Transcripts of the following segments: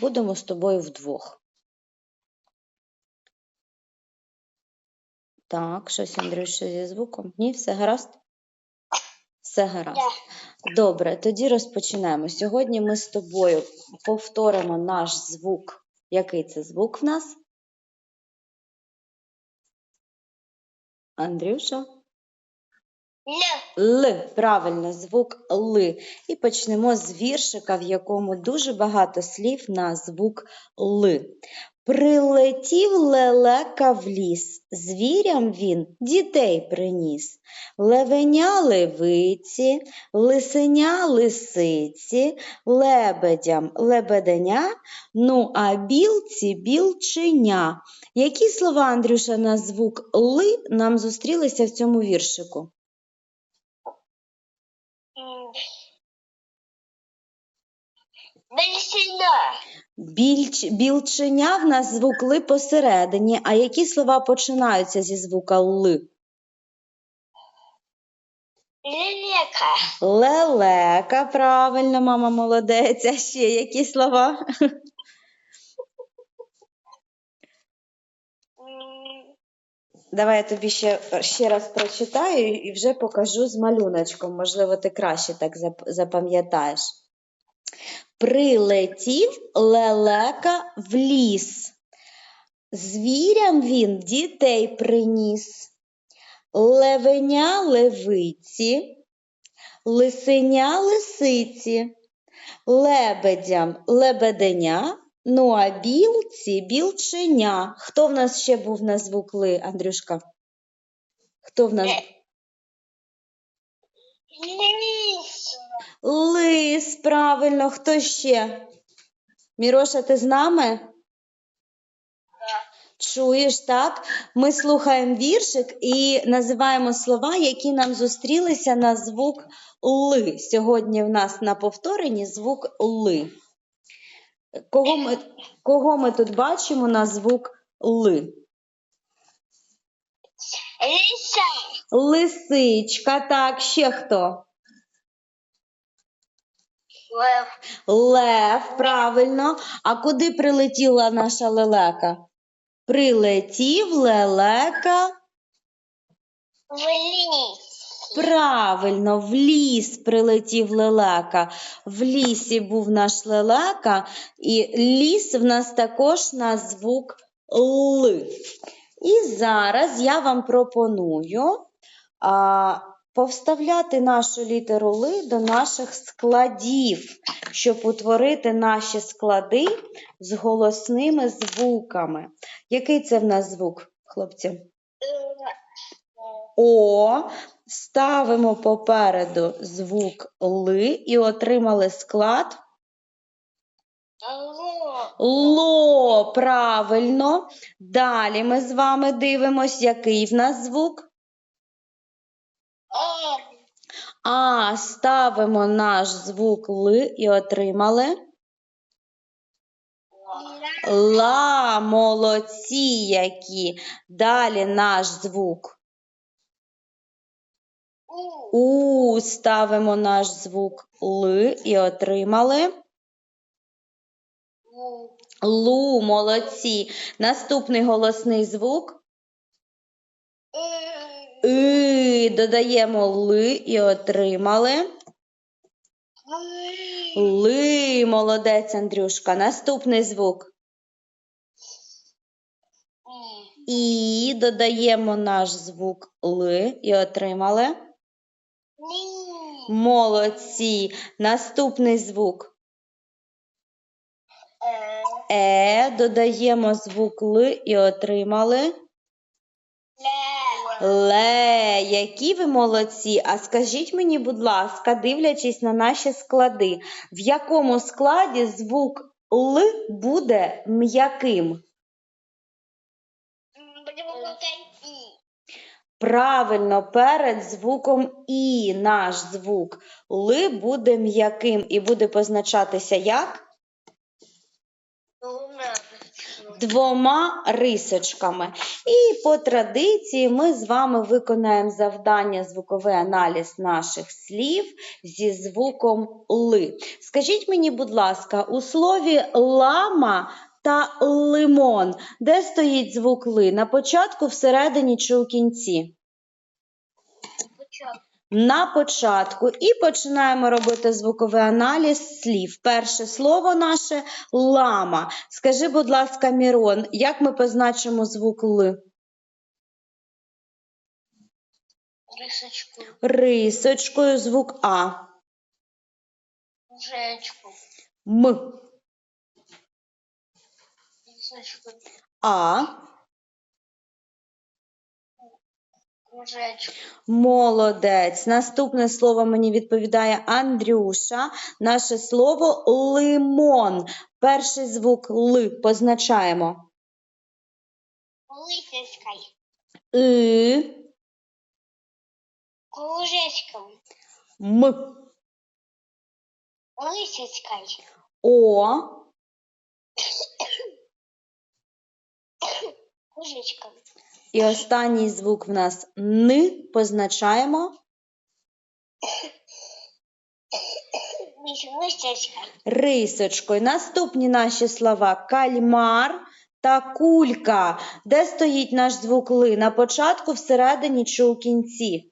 будемо з тобою вдвох. Так, щось, Андрюша, зі звуком? Ні, все гаразд? Все гаразд. Добре, тоді розпочинаємо. Сьогодні ми з тобою повторимо наш звук. Який це звук в нас? Андрюша? Л. Л, правильно, звук Л. І почнемо з віршика, в якому дуже багато слів на звук Л. Прилетів лелека в ліс, звірям він дітей приніс. Левеня левиці, лисеня лисиці, лебедям лебеденя, ну а білці білченя. Які слова, Андрюша, на звук Л нам зустрілися в цьому віршику? Бельсина. Більч, білченя в нас звук ли посередині, а які слова починаються зі звука Л? Лелека. Лелека, правильно, мама молодець. А ще які слова? Давай я тобі ще, ще раз прочитаю і вже покажу з малюночком. Можливо, ти краще так запам'ятаєш. Прилетів лелека в ліс. Звірям він дітей приніс. Левеня левиці, лисеня лисиці, лебедям лебеденя, ну а білці білченя. Хто в нас ще був на звук ли, Андрюшка? Хто в нас? Лис, правильно, хто ще? Міроша, ти з нами? Чуєш, так? Ми слухаємо віршик і називаємо слова, які нам зустрілися на звук Ли. Сьогодні в нас на повторенні звук Ли. Кого ми, кого ми тут бачимо на звук Ли? Лиса. Лисичка, так, ще хто? Лев. Лев, правильно. А куди прилетіла наша лелека? Прилетів лелека. В лис. Правильно, в ліс прилетів лелека. В лісі був наш лелека, і ліс в нас також на звук Л. І зараз я вам пропоную а, повставляти нашу літеру Л до наших складів, щоб утворити наші склади з голосними звуками. Який це в нас звук, хлопці? О, ставимо попереду звук Ли і отримали склад Ло. Правильно. Далі ми з вами дивимось, який в нас звук. А, ставимо наш звук Ли і отримали. Ла, молодці які. Далі наш звук. У. Ставимо наш звук Ли і отримали. Лу, молодці. Наступний голосний звук. Э. И, додаємо ли і отримали. Ли, молодець, Андрюшка. Наступний звук. І додаємо наш звук ли і отримали. Молодці. Наступний звук. Е, додаємо звук ли і отримали. Ле. Ле, які ви молодці. А скажіть мені, будь ласка, дивлячись на наші склади, в якому складі звук Л буде м'яким? Правильно, перед звуком І наш звук Л буде м'яким і буде позначатися як? Луна. Рисочку. Двома рисочками. І по традиції ми з вами виконаємо завдання звуковий аналіз наших слів зі звуком ли. Скажіть мені, будь ласка, у слові лама та лимон, де стоїть звук ли? На початку, всередині чи у кінці? Початку. На початку і починаємо робити звуковий аналіз слів. Перше слово наше лама. Скажи, будь ласка, Мірон, як ми позначимо звук Л? Рисочку. Рисочкою звук А. Кружечку. М. Рисочку. А. Кружечку. Молодець. Наступне слово мені відповідає Андрюша. Наше слово лимон. Перший звук Л позначаємо. Лисочкой. И. Кружечком. М. Лисочкой. О. Кружечком. І останній звук в нас Н позначаємо рисочкою. Наступні наші слова кальмар та кулька. Де стоїть наш звук Ли? На початку, всередині чи у кінці?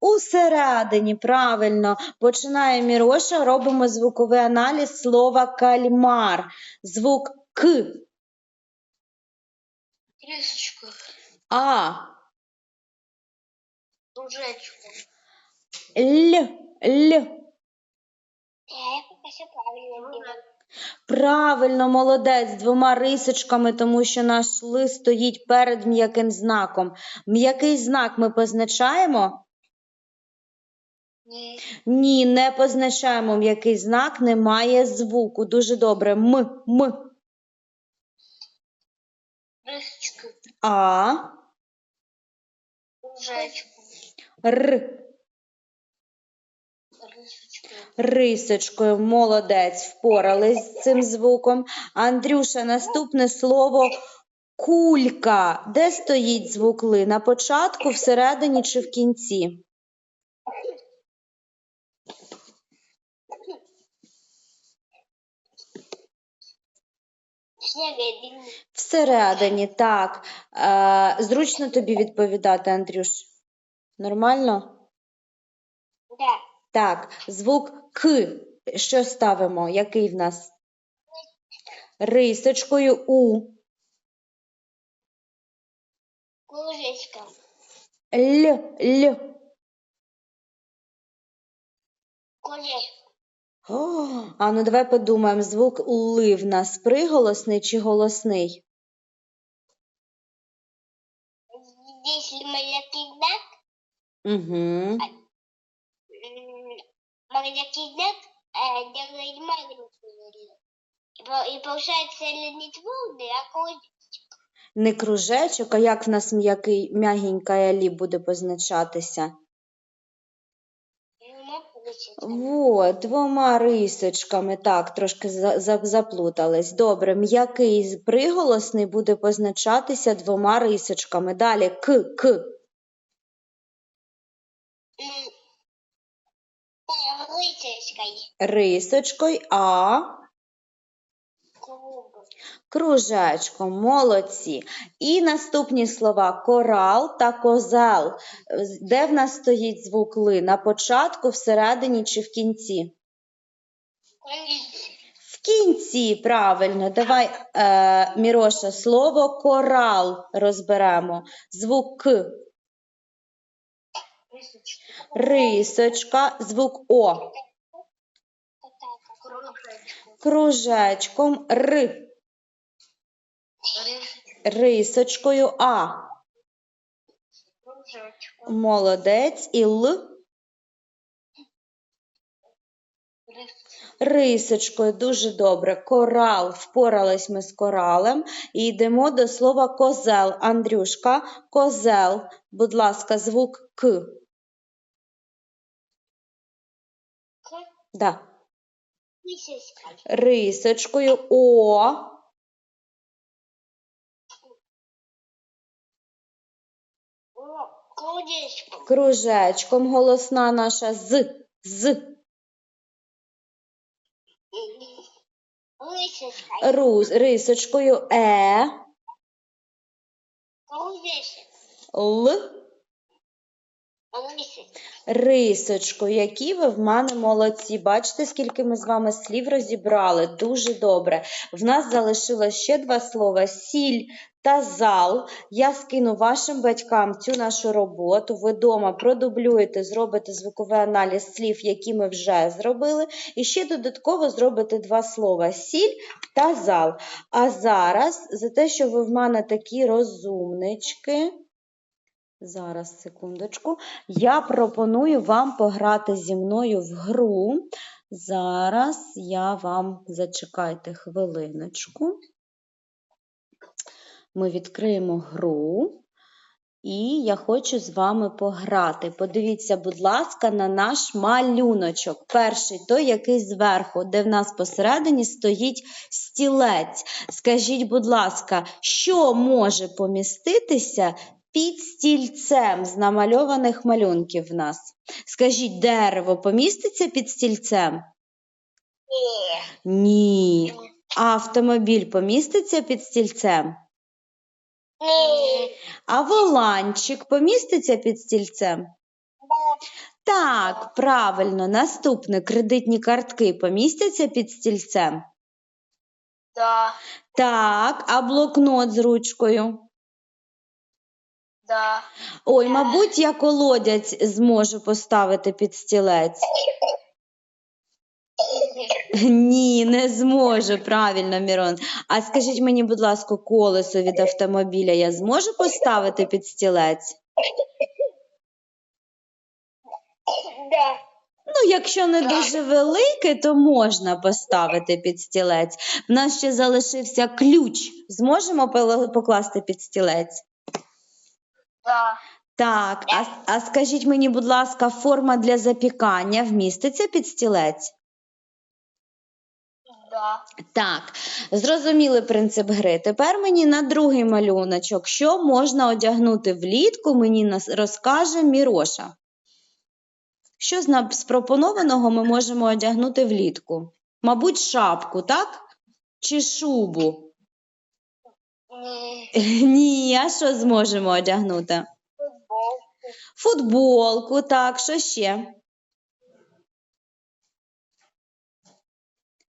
Усередині, правильно. Починає Міроша, робимо звуковий аналіз слова кальмар. Звук К, Рисочку. А, Кружечку. Л, Л. Я пока правильно. Правильно, молодець, двома рисочками, тому що наш ли стоїть перед м'яким знаком. М'який знак ми позначаємо? Не. Ні, не позначаємо м'який знак, немає звуку. Дуже добре. М, М, Рисочку. А, Кружечку. Р. Рисочкою, молодець, впорались з цим звуком. Андрюша, наступне слово кулька. Де стоїть звук ли? На початку, всередині чи в кінці? Середині. Всередині, так. Е, зручно тобі відповідати, Андрюш? Нормально? Так, звук К. Що ставимо? Який в нас? Рисочкою У. Кружечком. Л. Л. Кружечком. О, а ну давай подумаємо, звук Ли в нас приголосний чи голосний? Здесь маленький знак. Угу. Маленький э, делает маленький. И, по- и получается не твердый, а кружечек. Не кружечок, а як в нас м'який, м'ягенька лі буде позначатися? Вот, двома рисочками, так, трошки за- за- заплутались. Добре, м'який приголосний буде позначатися двома рисочками. Далі к, к. Рисочкою, а кружечком. Молодці. І наступні слова корал та козел. Де в нас стоїть звук ли? На початку, всередині чи в кінці? В кінці, правильно. Давай, е, Міроша, слово корал розберемо. Звук К. Рисочка, звук О. Кружечком Р. Рисочкою А. Молодець. І Л. Рисочкою дуже добре. Корал. Впорались ми з коралем. І йдемо до слова козел. Андрюшка, козел. Будь ласка, звук К. К. Да. Рисочкою, О, Кружечком. кружечком, голосна наша з, з, рус, рисочкою, Е. Л, Рисочкою. Які ви в мене молодці. Бачите, скільки ми з вами слів розібрали? Дуже добре. В нас залишилось ще два слова: сіль та зал. Я скину вашим батькам цю нашу роботу. Ви вдома продублюєте, зробите звуковий аналіз слів, які ми вже зробили. І ще додатково зробите два слова: сіль та зал. А зараз за те, що ви в мене такі розумнички. Зараз, секундочку. Я пропоную вам пограти зі мною в гру. Зараз я вам зачекайте хвилиночку. Ми відкриємо гру. І я хочу з вами пограти. Подивіться, будь ласка, на наш малюночок. Перший той, який зверху, де в нас посередині стоїть стілець. Скажіть, будь ласка, що може поміститися під стільцем з намальованих малюнків в нас? Скажіть, дерево поміститься під стільцем? Ні. Ні. Автомобіль поміститься під стільцем? Ні. А воланчик поміститься під стільцем? Так, правильно. Наступне кредитні картки помістяться під стільцем? Да. Так, а блокнот з ручкою? Да. Ой, мабуть, я колодязь зможу поставити під стілець. Ні, не зможу. Правильно, Мірон. А скажіть мені, будь ласка, колесо від автомобіля я зможу поставити під стілець? Да. Ну, якщо не дуже велике, то можна поставити під стілець. В нас ще залишився ключ. Зможемо покласти під стілець? Да. Так, а, а скажіть мені, будь ласка, форма для запікання вміститься під стілець? Да. Так, зрозуміли принцип гри. Тепер мені на другий малюночок. Що можна одягнути влітку, мені нас розкаже Міроша. Що з нам- пропонованого ми можемо одягнути влітку? Мабуть, шапку, так? Чи шубу? Ні. Ні, а що зможемо одягнути? Футбол. Футболку, так, що ще?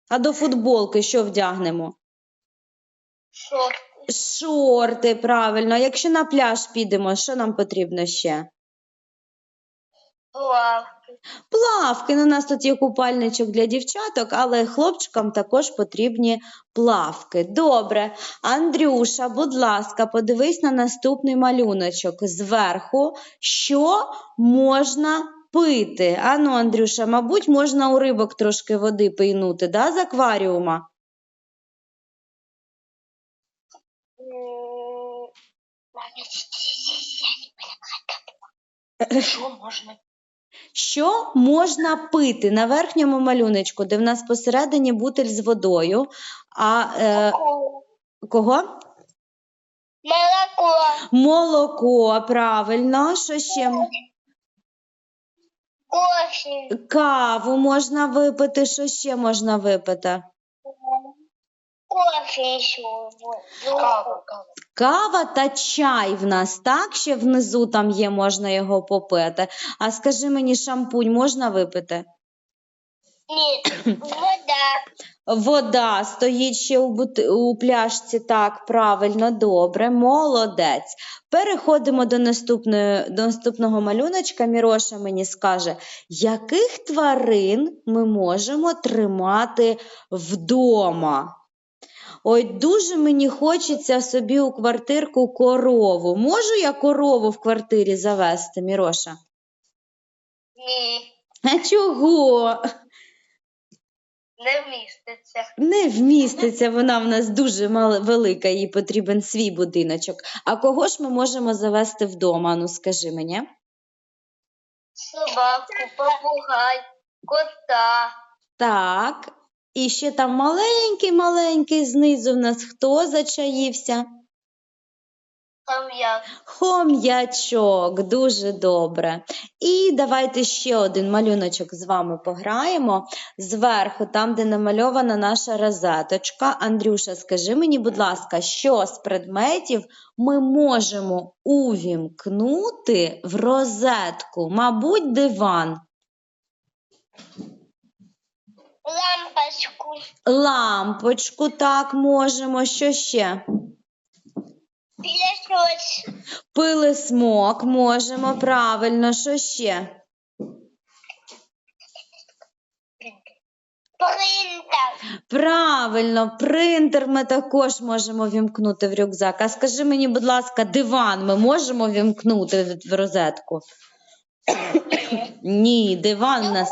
А до футболки що вдягнемо? Шорти. Шорти, правильно. Якщо на пляж підемо, що нам потрібно ще? Плавки. Плавки. Ну, у нас тут є купальничок для дівчаток, але хлопчикам також потрібні плавки. Добре. Андрюша, будь ласка, подивись на наступний малюночок. Зверху, що можна пити? Ану, Андрюша, мабуть, можна у рибок трошки води пийнути, да, з акваріума? Що можна? Що можна пити на верхньому малюночку, де в нас посередині бутиль з водою. А е, кого? Молоко. Молоко, правильно. Що ще? Кофе. Каву можна випити. Що ще можна випити? Кофе еще. Кава. Кава та чай в нас, так? Ще внизу там є, можна його попити. А скажи мені, шампунь можна випити? Нет. Вода. Вода стоїть ще у, бут... у пляшці, так, правильно, добре, молодець. Переходимо до, наступної... до наступного малюночка. Міроша мені скаже, яких тварин ми можемо тримати вдома? Ой, дуже мені хочеться собі у квартирку корову. Можу я корову в квартирі завести, Міроша? Ні. А чого? Не вміститься. Не вміститься, вона в нас дуже мал- велика, їй потрібен свій будиночок. А кого ж ми можемо завести вдома? Ну скажи мені. Собаку, попугай, кота. Так, І ще там маленький-маленький знизу в нас хто зачаївся? Я. Хом'ячок, дуже добре. І давайте ще один малюночок з вами пограємо. Зверху, там, де намальована наша розеточка. Андрюша, скажи мені, будь ласка, що з предметів ми можемо увімкнути в розетку? Мабуть, диван. Лампочку. Лампочку, так, можемо. Що ще? Пілесос. Пилисмок можемо, правильно, що ще? Принтер. Правильно, принтер ми також можемо вімкнути в рюкзак. А скажи мені, будь ласка, диван ми можемо вімкнути в- в розетку? Ні, диван у нас.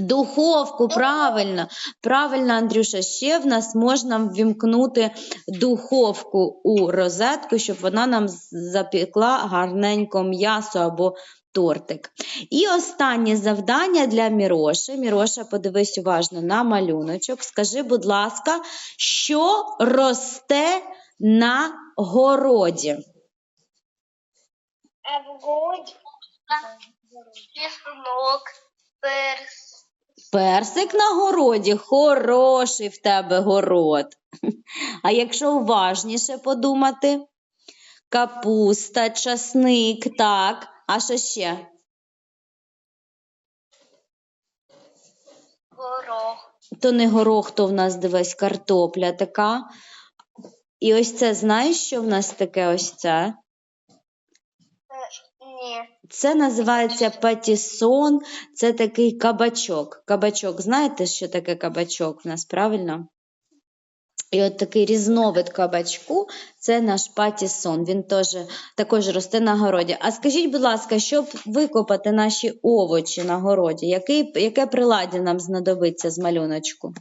Духовку, правильно. Правильно, Андрюша, ще в нас можна ввімкнути духовку у розетку, щоб вона нам з- запекла гарненько м'ясо або тортик. І останнє завдання для Міроші. Міроша, подивись уважно на малюночок. Скажи, будь ласка, що росте на городі? Огурчик. Чеснок. Перс. Персик на городі, хороший в тебе город. А якщо уважніше подумати, капуста, часник, так. А що ще? Горох. То не горох, то в нас дивись картопля така. І ось це, знаєш, що в нас таке ось це? Це називається патісон, це такий кабачок. Кабачок, знаєте, що таке кабачок в нас, правильно? І от такий різновид кабачку це наш патісон. Він теж, також росте на городі. А скажіть, будь ласка, щоб викопати наші овочі на городі, який, яке приладдя нам знадобиться з малюночку?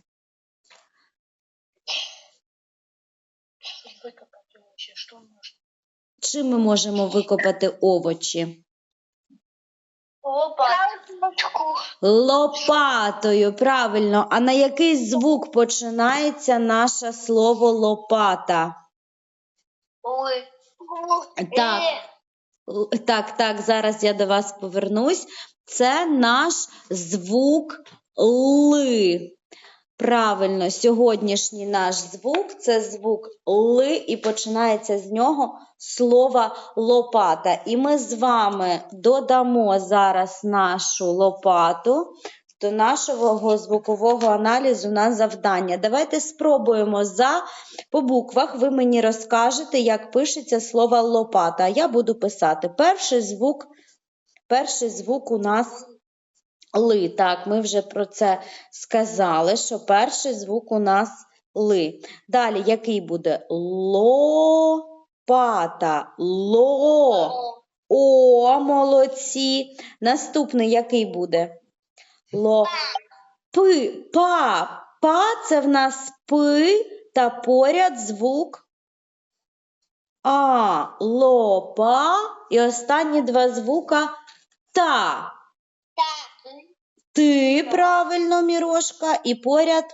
Чим ми можемо викопати овочі? Лопатку. Лопатою, правильно. А на який звук починається наше слово лопата? Так. Так, так, зараз я до вас повернусь. Це наш звук ли. Правильно, сьогоднішній наш звук це звук ли, і починається з нього слово лопата. І ми з вами додамо зараз нашу лопату до нашого звукового аналізу на завдання. Давайте спробуємо за по буквах. Ви мені розкажете, як пишеться слово лопата. Я буду писати перший звук. Перший звук у нас ли. Так, ми вже про це сказали, що перший звук у нас ли. Далі який буде? Лопата. Ло. О, молодці. Наступний який буде? Ло. Пи. Па. Па це в нас пи та поряд звук А. Лопа. І останні два звука та. Ти правильно, Мірошка, і поряд.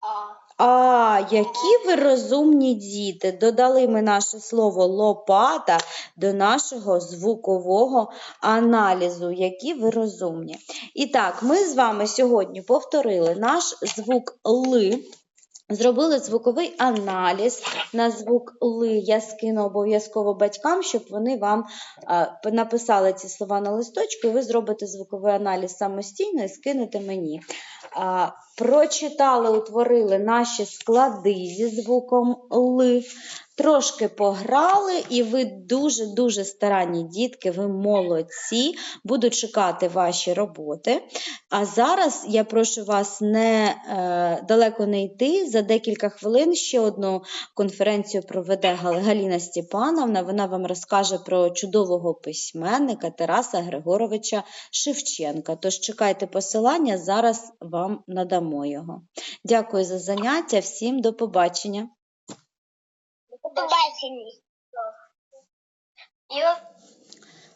А. А, які ви розумні діти. Додали ми наше слово лопата до нашого звукового аналізу. Які ви розумні. І так, ми з вами сьогодні повторили наш звук ли. Зробили звуковий аналіз на звук ли. Я скину обов'язково батькам, щоб вони вам а, написали ці слова на листочку, і ви зробите звуковий аналіз самостійно і скинете мені. Прочитали, утворили наші склади зі звуком ли. Трошки пограли, і ви дуже-дуже старанні дітки, ви молодці. Буду чекати ваші роботи. А зараз я прошу вас не е, далеко не йти. За декілька хвилин ще одну конференцію проведе Галіна Степановна. Вона вам розкаже про чудового письменника Тараса Григоровича Шевченка. Тож чекайте посилання, зараз вам надамо його. Дякую за заняття. Всім до побачення. Побачення. Йо.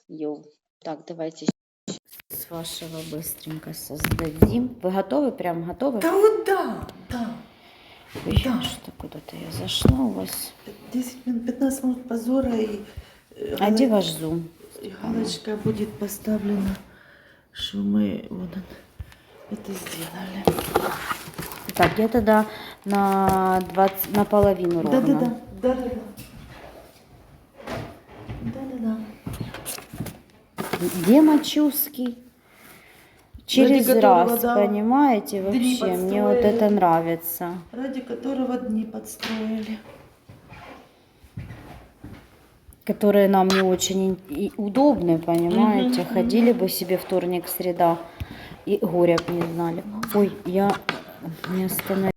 Йоу. Так, давайте с вашего быстренько создадим. Вы готовы? Прям готовы? Да вот да, да. Ой, да. Что куда-то я зашла у вас. 10 минут, 15 минут позора и, э, А где гала- ваш зум? и галочка будет поставлена, что мы вот он, Это сделали. Так, я тогда на 20, наполовину ровно. Да-да-да, да-да-да. Да-да-да. Где Мачувский? Через которого, раз, да, понимаете? Вообще, мне вот это нравится. Ради которого дни подстроили. Которые нам не очень удобны, понимаете? Мгм, Ходили бы себе вторник, среда и горя не знали. Ой, я не остановилась.